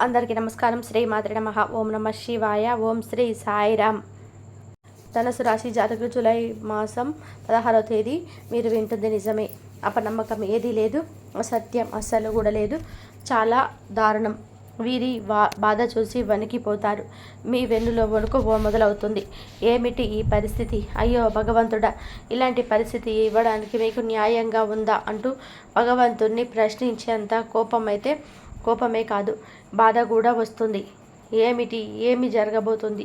అందరికీ నమస్కారం. శ్రీ మాతృ నమ. ఓం నమ శివాయ. ఓం శ్రీ సాయిరామ్. ధనుసు రాశి జాతకులు జూలై మాసం పదహారవ తేదీ. మీరు వింటుంది నిజమే. అపనమ్మకం ఏదీ లేదు. అసత్యం అస్సలు కూడా లేదు. చాలా దారుణం. వీరి వా బాధ చూసి వణికిపోతారు. మీ వెన్నులో వణుకు మొదలవుతుంది. ఏమిటి ఈ పరిస్థితి? అయ్యో భగవంతుడా! ఇలాంటి పరిస్థితి ఇవ్వడానికి మీకు న్యాయంగా ఉందా? అంటూ భగవంతుణ్ణి ప్రశ్నించేంత కోపం అయితే కోపమే కాదు. బాధ కూడా వస్తుంది. ఏమిటి? ఏమి జరగబోతుంది?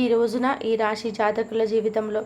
ఈ రోజున ఈ రాశి జాతకుల జీవితంలో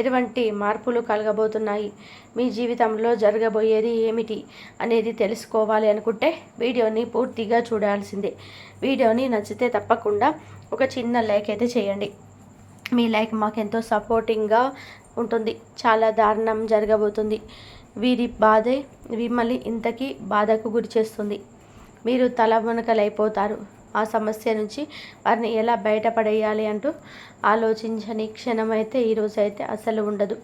ఎటువంటి మార్పులు కలగబోతున్నాయి? మీ జీవితంలో జరగబోయేది ఏమిటి అనేది తెలుసుకోవాలి అనుకుంటే వీడియోని పూర్తిగా చూడాల్సిందే. వీడియోని నచ్చితే తప్పకుండా ఒక చిన్న లైక్ అయితే చేయండి. మీ లైక్ మాకెంతో సపోర్టింగ్గా ఉంటుంది. చాలా దారుణం జరగబోతుంది. వీరి బాధే మిమ్మల్ని ఇంతకీ బాధకు గురి చేస్తుంది. మీరు తలమునకలైపోతారు ఆ సమస్య నుంచి వారిని ఎలా బయటపడేయాలి అంటూ ఆలోచించని క్షణం అయితే ఈరోజు అయితే అసలు ఉండదు.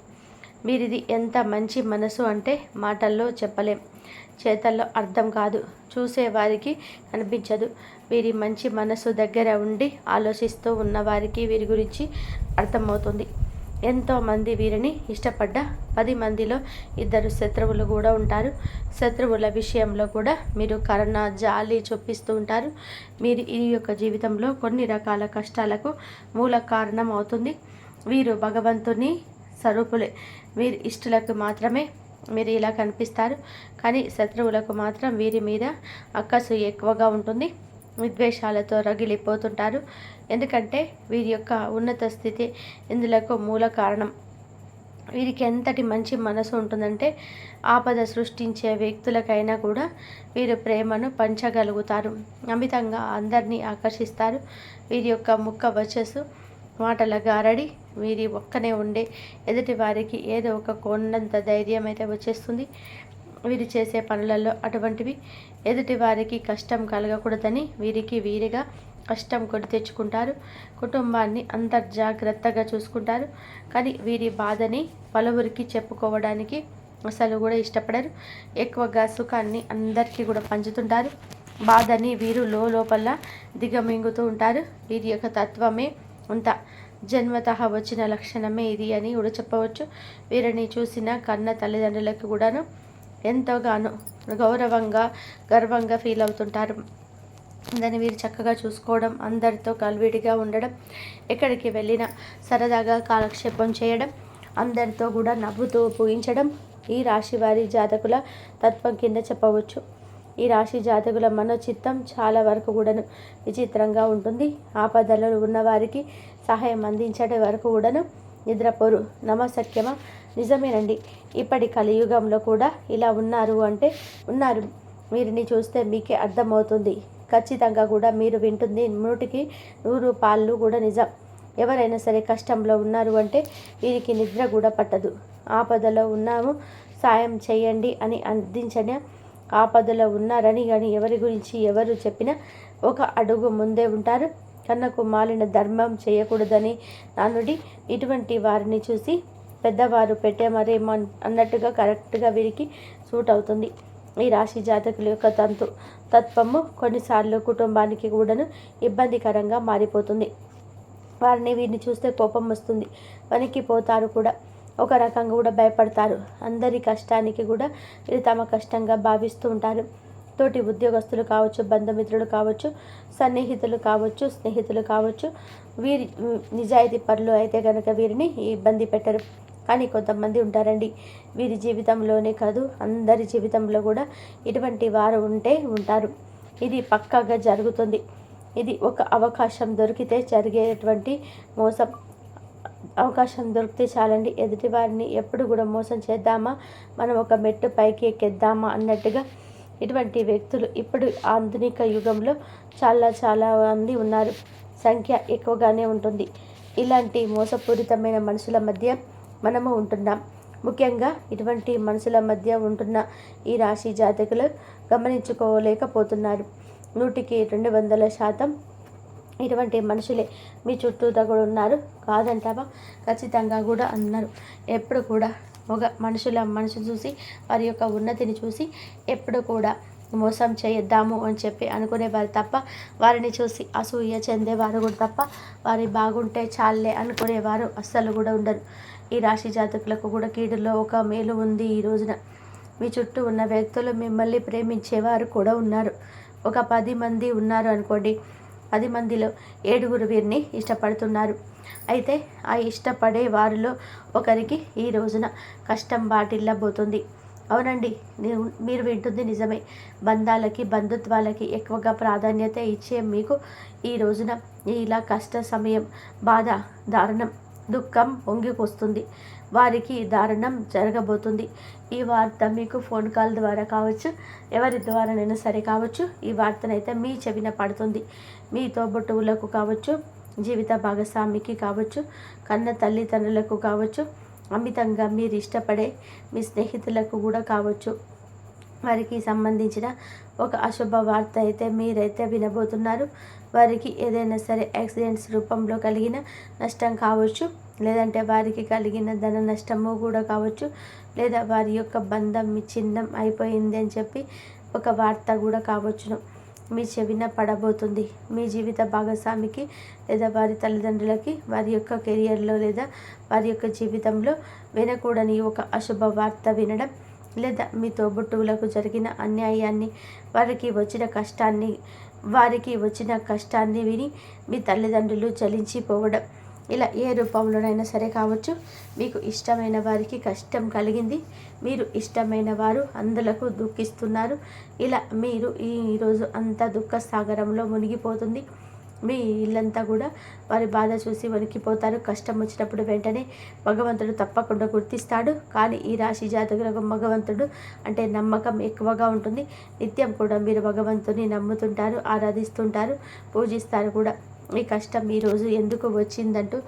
వీరిది ఎంత మంచి మనసు అంటే మాటల్లో చెప్పలేం. చేతల్లో అర్థం కాదు. చూసేవారికి కనిపించదు. వీరి మంచి మనసు దగ్గర ఉండి ఆలోచిస్తూ ఉన్నవారికి వీరి గురించి అర్థమవుతుంది. ఎంతోమంది వీరిని ఇష్టపడ్డ పది మందిలో ఇద్దరు శత్రువులు కూడా ఉంటారు. శత్రువుల విషయంలో కూడా మీరు కరుణ జాలి చూపిస్తూ ఉంటారు. మీరు ఈ యొక్క జీవితంలో కొన్ని రకాల కష్టాలకు మూల కారణం అవుతుంది. వీరు భగవంతుని స్వరూపులే. వీరి ఇష్టలకు మాత్రమే మీరు ఇలా కనిపిస్తారు. కానీ శత్రువులకు మాత్రం వీరి మీద అక్కసు ఎక్కువగా ఉంటుంది. విద్వేషాలతో రగిలిపోతుంటారు. ఎందుకంటే వీరి యొక్క ఉన్నత స్థితి ఇందులకు మూల కారణం. వీరికి ఎంతటి మంచి మనసు ఉంటుందంటే ఆపద సృష్టించే వ్యక్తులకైనా కూడా వీరు ప్రేమను పంచగలుగుతారు. అమితంగా అందరినీ ఆకర్షిస్తారు. వీరి యొక్క ముక్క వచ్చస్సు మాటల గారడి వీరి ఒక్కనే ఉండే ఎదుటి వారికి ఏదో ఒక కొండంత ధైర్యం అయితే వచ్చేస్తుంది. వీరు చేసే పనులలో అటువంటివి ఎదుటి వారికి కష్టం కలగకూడదని వీరికి వీరిగా కష్టం కొని తెచ్చుకుంటారు. కుటుంబాన్ని అంతర్జాగ్రత్తగా చూసుకుంటారు. కానీ వీరి బాధని పలువురికి చెప్పుకోవడానికి అసలు కూడా ఇష్టపడరు. ఎక్కువగా సుఖాన్ని అందరికీ కూడా పంచుతుంటారు. బాధని వీరు లోపల దిగమింగుతూ ఉంటారు. వీరి యొక్క తత్వమే అంత. జన్మత వచ్చిన లక్షణమే ఇది అని కూడా చెప్పవచ్చు. వీరిని చూసిన కన్న తల్లిదండ్రులకు కూడాను ఎంతోగానో గౌరవంగా గర్వంగా ఫీల్ అవుతుంటారు. దాన్ని వీరు చక్కగా చూసుకోవడం అందరితో కలివిడిగా ఉండడం ఎక్కడికి వెళ్ళినా సరదాగా కాలక్షేపం చేయడం అందరితో కూడా నవ్వుతూ పూయించడం ఈ రాశి వారి జాతకుల తత్వం కింద చెప్పవచ్చు. ఈ రాశి జాతకుల మనోచిత్తం చాలా వరకు కూడాను విచిత్రంగా ఉంటుంది. ఆపదలలో ఉన్నవారికి సహాయం అందించడం వరకు కూడాను నిద్రపోరు. నమసక్యమ నిజమేనండి. ఇప్పటి కలియుగంలో కూడా ఇలా ఉన్నారు అంటే ఉన్నారు. వీరిని చూస్తే మీకే అర్థమవుతుంది. ఖచ్చితంగా కూడా మీరు వింటుంది నూటికి నూరు పాళ్ళు కూడా నిజం. ఎవరైనా సరే కష్టంలో ఉన్నారు అంటే వీరికి నిద్ర కూడా పట్టదు. ఆపదలో ఉన్నాము సాయం చేయండి అని అందించని ఆపదలో ఉన్నారని కానీ ఎవరి గురించి ఎవరు చెప్పినా ఒక అడుగు ముందే ఉంటారు. కన్నకు మాలిన ధర్మం చేయకూడదని నానుడి ఇటువంటి వారిని చూసి పెద్దవారు పెట్టే మరేమో అన్నట్టుగా కరెక్ట్గా వీరికి సూట్ అవుతుంది. ఈ రాశి జాతకుల యొక్క తంతు తత్వము కొన్నిసార్లు కుటుంబానికి కూడాను ఇబ్బందికరంగా మారిపోతుంది. వారిని వీరిని చూస్తే కోపం వస్తుంది. వణికిపోతారు కూడా. ఒక రకంగా కూడా భయపడతారు. అందరి కష్టానికి కూడా వీరు తమ కష్టంగా భావిస్తూ ఉంటారు. తోటి ఉద్యోగస్తులు కావచ్చు బంధుమిత్రులు కావచ్చు సన్నిహితులు కావచ్చు స్నేహితులు కావచ్చు వీరి నిజాయితీ పనులు అయితే కనుక వీరిని ఇబ్బంది పెట్టరు. కానీ కొంతమంది ఉంటారండి. వీరి జీవితంలోనే కాదు అందరి జీవితంలో కూడా ఇటువంటి వారు ఉంటే ఉంటారు. ఇది పక్కాగా జరుగుతుంది. ఇది ఒక అవకాశం దొరికితే జరిగేటువంటి మోసం. అవకాశం దొరికితే చాలండి. ఎదుటి వారిని ఎప్పుడు కూడా మోసం చేద్దామా? మనం ఒక మెట్టు పైకి ఎక్కేద్దామా? అన్నట్టుగా ఇటువంటి వ్యక్తులు ఇప్పుడు ఆధునిక యుగంలో చాలా చాలా మంది ఉన్నారు. సంఖ్య ఎక్కువగానే ఉంటుంది. ఇలాంటి మోసపూరితమైన మనుషుల మధ్య మనము ఉంటున్నాం. ముఖ్యంగా ఇటువంటి మనుషుల మధ్య ఉంటున్న ఈ రాశి జాతకులు గమనించుకోలేకపోతున్నారు. నూటికి రెండు వందల శాతం ఇటువంటి మనుషులే మీ చుట్టూ కూడా ఉన్నారు. కాదంటావా? ఖచ్చితంగా కూడా అన్నారు. ఎప్పుడు కూడా ఒక మనుషుల మనసు చూసి వారి యొక్క ఉన్నతిని చూసి ఎప్పుడు కూడా మోసం చేయొద్దాము అని చెప్పి అనుకునేవారు తప్ప వారిని చూసి అసూయ చెందేవారు కూడా తప్ప వారి బాగుంటే చాలే అనుకునేవారు అస్సలు కూడా ఉండరు. ఈ రాశి జాతకులకు కూడా కీడులో ఒక మేలు ఉంది ఈ రోజున. మీ చుట్టూ ఉన్న వ్యక్తులు మిమ్మల్ని ప్రేమించేవారు కూడా ఉన్నారు. ఒక పది మంది ఉన్నారు అనుకోండి. పది మందిలో ఏడుగురు వీరిని ఇష్టపడుతున్నారు. అయితే ఆ ఇష్టపడే వారిలో ఒకరికి ఈ రోజున కష్టం బాటిల్లబోతుంది అవునండి నేను మీరు వింటుంది నిజమే. బంధాలకి బంధుత్వాలకి ఎక్కువగా ప్రాధాన్యత ఇచ్చే మీకు ఈ రోజున ఇలా కష్ట సమయం బాధ దారుణం దుఃఖం పొంగికొస్తుంది వారికి దారుణం జరగబోతుంది. ఈ వార్త మీకు ఫోన్ కాల్ ద్వారా కావచ్చు ఎవరి ద్వారానైనా సరే కావచ్చు ఈ వార్తనైతే మీ చెవిన పడుతుంది. మీ తోబుట్టువులకు కావచ్చు జీవిత భాగస్వామికి కావచ్చు కన్న తల్లిదండ్రులకు కావచ్చు అమితంగా మీరు ఇష్టపడే మీ స్నేహితులకు కూడా కావచ్చు. వారికి సంబంధించిన ఒక అశుభ వార్త అయితే మీరైతే వినబోతున్నారు. వారికి ఏదైనా సరే యాక్సిడెంట్స్ రూపంలో కలిగిన నష్టం కావచ్చు లేదంటే వారికి కలిగిన ధన నష్టము కూడా కావచ్చు. లేదా వారి యొక్క బంధం చిన్నం అయిపోయింది అని చెప్పి ఒక వార్త కూడా కావచ్చును. మీ చెవిన పడబోతుంది. మీ జీవిత భాగస్వామికి లేదా వారి తల్లిదండ్రులకి వారి యొక్క కెరియర్లో లేదా వారి యొక్క జీవితంలో వినకూడని ఒక అశుభ వార్త వినడం లేదా మీ తోబుట్టువులకు జరిగిన అన్యాయాన్ని వారికి వచ్చిన కష్టాన్ని వారికి వచ్చిన కష్టాన్ని విని మీ తల్లిదండ్రులు చలించిపోవడం ఇలా ఏ రూపంలోనైనా సరే కావచ్చు మీకు ఇష్టమైన వారికి కష్టం కలిగింది మీరు ఇష్టమైన వారు అందులకు దుఃఖిస్తున్నారు. ఇలా మీరు ఈరోజు అంత దుఃఖ సాగరంలో మునిగిపోతుంది. మీ ఇల్లంతా కూడా వారి బాధ చూసి వణికిపోతారు. కష్టం వచ్చినప్పుడు వెంటనే భగవంతుడు తప్పకుండా గుర్తిస్తాడు. కానీ ఈ రాశి జాతకులకు భగవంతుడు అంటే నమ్మకం ఎక్కువగా ఉంటుంది. నిత్యం కూడా మీరు భగవంతుని నమ్ముతుంటారు ఆరాధిస్తుంటారు పూజిస్తారు కూడా. మీ కష్టం ఈరోజు ఎందుకు వచ్చిందంటూ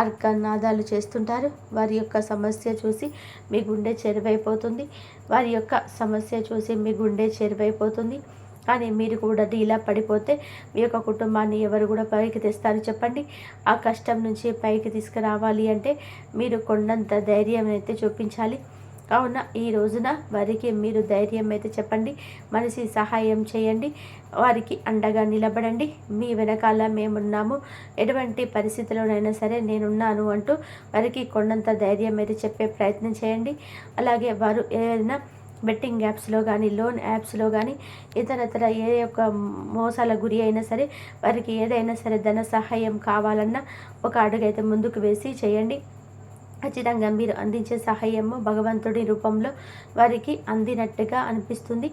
ఆర్గనాదాలు చేస్తుంటారు. వారి యొక్క సమస్య చూసి మీ గుండె చెరువైపోతుంది. వారి యొక్క సమస్య చూసి మీ గుండె చెరువైపోతుంది. కానీ మీరు కూడా డీలా పడిపోతే మీ యొక్క కుటుంబాన్ని ఎవరు కూడా పైకి తెస్తారు చెప్పండి. ఆ కష్టం నుంచి పైకి తీసుకురావాలి అంటే మీరు కొండంత ధైర్యం అయితే చూపించాలి. కావున ఈ రోజున వారికి మీరు ధైర్యం అయితే చెప్పండి మనిషి సహాయం చేయండి వారికి అండగా నిలబడండి. మీ వెనకాల మేమున్నాము. ఎటువంటి పరిస్థితిలోనైనా సరే నేనున్నాను అంటూ వారికి కొండంత ధైర్యం అయితే చెప్పే ప్రయత్నం చేయండి. అలాగే వారు ఏదైనా బెట్టింగ్ యాప్స్లో కానీ లోన్ యాప్స్లో కానీ ఇతరతర ఏ యొక్క మోసాల గురి అయినా సరే వారికి ఏదైనా సరే ధన సహాయం కావాలన్నా ఒక అడుగైతే ముందుకు వేసి చేయండి. ఖచ్చితంగా మీరు అందించే సహాయము భగవంతుడి రూపంలో వారికి అందినట్టుగా అనిపిస్తుంది.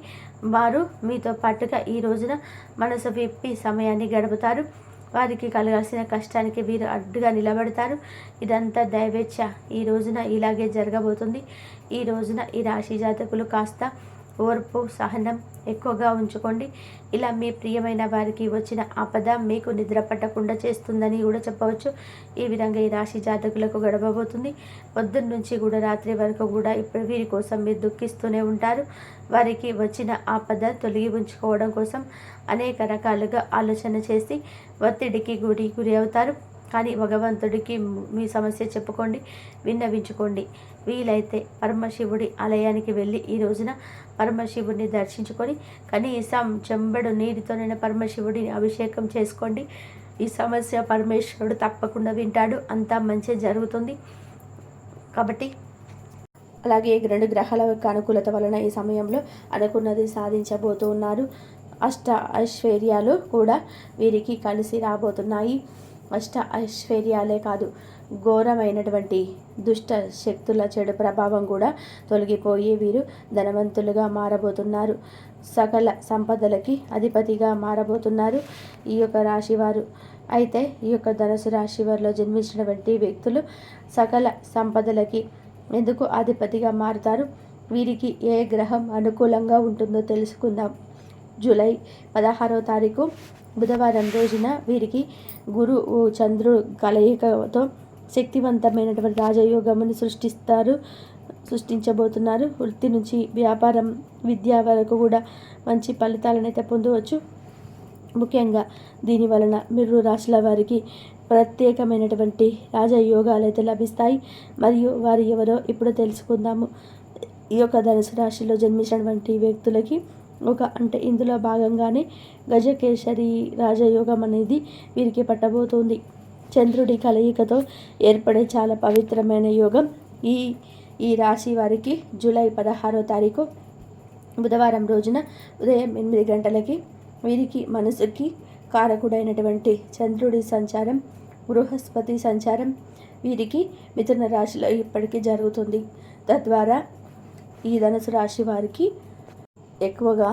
వారు మీతో పాటుగా ఈ రోజున మనసు విప్పి సమయాన్ని గడుపుతారు. వారికి కలగాల్సిన కష్టానికి వీరు అడ్డుగా నిలబడతారు. ఇదంతా దైవేచ్ఛ. ఈ రోజున ఇలాగే జరగబోతుంది. ఈ రోజున ఈ రాశి జాతకులు కాస్త ఓర్పు సహనం ఎక్కువగా ఉంచుకోండి. ఇలా మీ ప్రియమైన వారికి వచ్చిన ఆపద మీకు నిద్ర పట్టకుండా చేస్తుందని కూడా చెప్పవచ్చు. ఈ విధంగా ఈ రాశి జాతకులకు గడవబోతుంది. పొద్దున్న నుంచి కూడా రాత్రి వరకు కూడా ఇప్పుడు వీరి కోసం మీరు దుఃఖిస్తూనే ఉంటారు. వారికి వచ్చిన ఆపద తొలగి ఉంచుకోవడం కోసం అనేక రకాలుగా ఆలోచన చేసి ఒత్తిడికి గురి గురి అవుతారు. కానీ భగవంతుడికి మీ సమస్య చెప్పుకోండి విన్నవించుకోండి. వీలైతే పరమశివుడి ఆలయానికి వెళ్ళి ఈ రోజున పరమశివుడిని దర్శించుకొని కనీసం చెంబడు నీటితోనైనా పరమశివుడిని అభిషేకం చేసుకోండి. ఈ సమస్య పరమేశ్వరుడు తప్పకుండా వింటాడు. అంతా మంచి జరుగుతుంది. కాబట్టి అలాగే రెండు గ్రహాల యొక్క అనుకూలత వలన ఈ సమయంలో అనుకున్నది సాధించబోతూ ఉన్నారు. అష్ట ఐశ్వర్యాలు కూడా వీరికి కలిసి రాబోతున్నాయి. అష్ట ఐశ్వర్యాలే కాదు ఘోరమైనటువంటి దుష్ట శక్తుల చెడు ప్రభావం కూడా తొలగిపోయి వీరు ధనవంతులుగా మారబోతున్నారు. సకల సంపదలకి అధిపతిగా మారబోతున్నారు ఈ యొక్క రాశివారు. అయితే ఈ యొక్క ధనుసు రాశి వారిలో జన్మించినటువంటి వ్యక్తులు సకల సంపదలకి ఎందుకు అధిపతిగా మారుతారు? వీరికి ఏ గ్రహం అనుకూలంగా ఉంటుందో తెలుసుకుందాం. జూలై పదహారవ తారీఖు బుధవారం రోజున వీరికి గురు చంద్రు కలయికతో శక్తివంతమైనటువంటి రాజయోగమును సృష్టిస్తారు సృష్టించబోతున్నారు. వృత్తి నుంచి వ్యాపారం విద్య వరకు కూడా మంచి ఫలితాలను అయితే పొందవచ్చు. ముఖ్యంగా దీని వలన మిర్రు రాశుల వారికి ప్రత్యేకమైనటువంటి రాజయోగాలు అయితే లభిస్తాయి. మరియు వారు ఎవరో ఇప్పుడు తెలుసుకుందాము. ఈ యొక్క ధనుసు రాశిలో జన్మించినటువంటి వ్యక్తులకి ఒక అంటే ఇందులో భాగంగానే గజకేసరి రాజయోగం అనేది వీరికి పట్టబోతుంది. చంద్రుడి కలయికతో ఏర్పడే చాలా పవిత్రమైన యోగం ఈ ఈ రాశి వారికి జూలై పదహారో తారీఖు బుధవారం రోజున ఉదయం ఎనిమిది గంటలకి వీరికి మనసుకి కారకుడైనటువంటి చంద్రుడి సంచారం బృహస్పతి సంచారం వీరికి మిథున రాశిలో ఇప్పటికీ జరుగుతుంది. తద్వారా ఈ ధనుసు రాశి వారికి ఎక్కువగా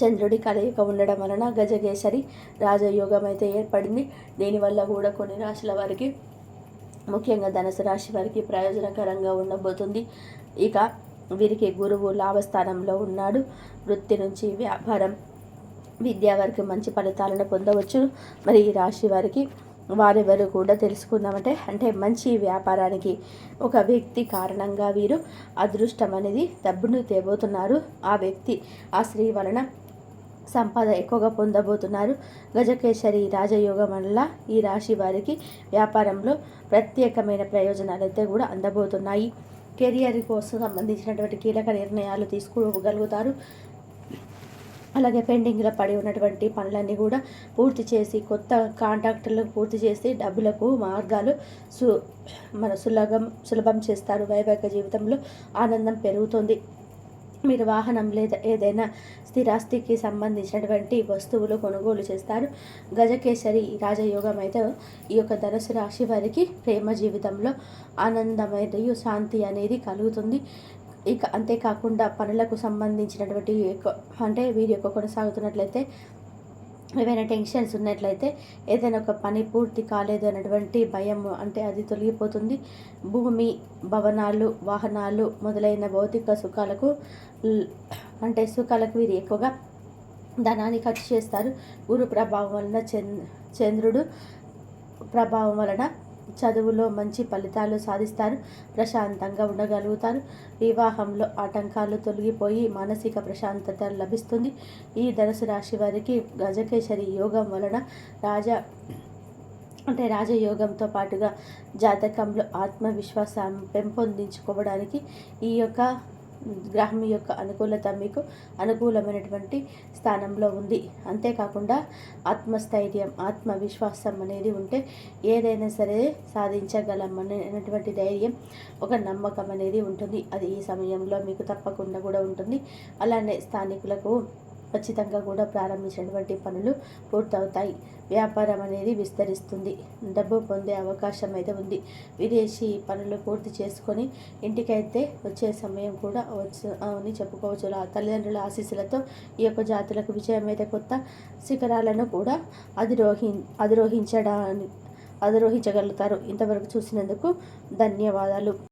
చంద్రుడి కలయిక ఉండడం వలన గజకేసరి రాజయోగం అయితే ఏర్పడింది. దీనివల్ల కూడా కొన్ని రాశుల వారికి ముఖ్యంగా ధనుసు రాశి వారికి ప్రయోజనకరంగా ఉండబోతుంది. ఇక వీరికి గురువు లాభస్థానంలో ఉన్నాడు. వృత్తి నుంచి వ్యాపారం విద్యా వారికి మంచి ఫలితాలను పొందవచ్చు. మరి ఈ రాశి వారికి వారెవరు కూడా తెలుసుకుందామంటే అంటే మంచి వ్యాపారానికి ఒక వ్యక్తి కారణంగా వీరు అదృష్టం అనేది డబ్బును తేబోతున్నారు. ఆ వ్యక్తి ఆ స్త్రీ వలన సంపద ఎక్కువగా పొందబోతున్నారు. గజకేసరి రాజయోగం వల్ల ఈ రాశి వారికి వ్యాపారంలో ప్రత్యేకమైన ప్రయోజనాలు అయితే కూడా అందబోతున్నాయి. కెరియర్ కోసం సంబంధించినటువంటి కీలక నిర్ణయాలు తీసుకోగలుగుతారు. అలాగే పెండింగ్లో పడి ఉన్నటువంటి పనులన్నీ కూడా పూర్తి చేసి కొత్త కాంట్రాక్టర్లు పూర్తి చేసి డబ్బులకు మార్గాలు సు మన సులభం సులభం చేస్తారు. వైవాహిక జీవితంలో ఆనందం పెరుగుతుంది. మీరు వాహనం లేదా ఏదైనా స్థిరాస్తికి సంబంధించినటువంటి వస్తువులు కొనుగోలు చేస్తారు. గజకేసరి రాజయోగం అయితే ఈ యొక్క ధనుసు రాశి వారికి ప్రేమ జీవితంలో ఆనందమైన శాంతి అనేది కలుగుతుంది. ఇక అంతేకాకుండా పనులకు సంబంధించినటువంటి అంటే వీరి యొక్క కొనసాగుతున్నట్లయితే ఏవైనా టెన్షన్స్ ఉన్నట్లయితే ఏదైనా ఒక పని పూర్తి కాలేదు అన్నటువంటి భయం అంటే అది తొలగిపోతుంది. భూమి భవనాలు వాహనాలు మొదలైన భౌతిక సుఖాలకు అంటే సుఖాలకు వీరు ఎక్కువగా ధనాన్ని ఖర్చు చేస్తారు. గురు ప్రభావం వలన చంద్రుడు ప్రభావం వలన చదువులో మంచి ఫలితాలు సాధిస్తారు. ప్రశాంతంగా ఉండగలుగుతారు. వివాహంలో ఆటంకాలు తొలగిపోయి మానసిక ప్రశాంతత లభిస్తుంది. ఈ ధనుసు రాశి వారికి గజకేశరి యోగం వలన రాజా అంటే రాజయోగంతో పాటుగా జాతకంలో ఆత్మవిశ్వాసం పెంపొందించుకోవడానికి ఈ యొక్క గ్రహం యొక్క అనుకూలత మీకు అనుకూలమైనటువంటి స్థానంలో ఉంది. అంతేకాకుండా ఆత్మస్థైర్యం ఆత్మవిశ్వాసం అనేది ఉంటే ఏదైనా సరే సాధించగలం అనేటువంటి ధైర్యం ఒక నమ్మకం అనేది ఉంటుంది. అది ఈ సమయంలో మీకు తప్పకుండా కూడా ఉంటుంది. అలానే స్థానికులకు ఖచ్చితంగా కూడా ప్రారంభించినటువంటి పనులు పూర్తవుతాయి. వ్యాపారం అనేది విస్తరిస్తుంది. డబ్బు పొందే అవకాశం అయితే ఉంది. విదేశీ పనులు పూర్తి చేసుకొని ఇంటికైతే వచ్చే సమయం కూడా వచ్చు అని చెప్పుకోవచ్చు. తల్లిదండ్రుల ఆశీస్సులతో ఈ యొక్క జాతులకు విజయం అయితే కొత్త శిఖరాలను కూడా అధిరోహి అధిరోహించడానికి అధిరోహించగలుగుతారు. ఇంతవరకు చూసినందుకు ధన్యవాదాలు.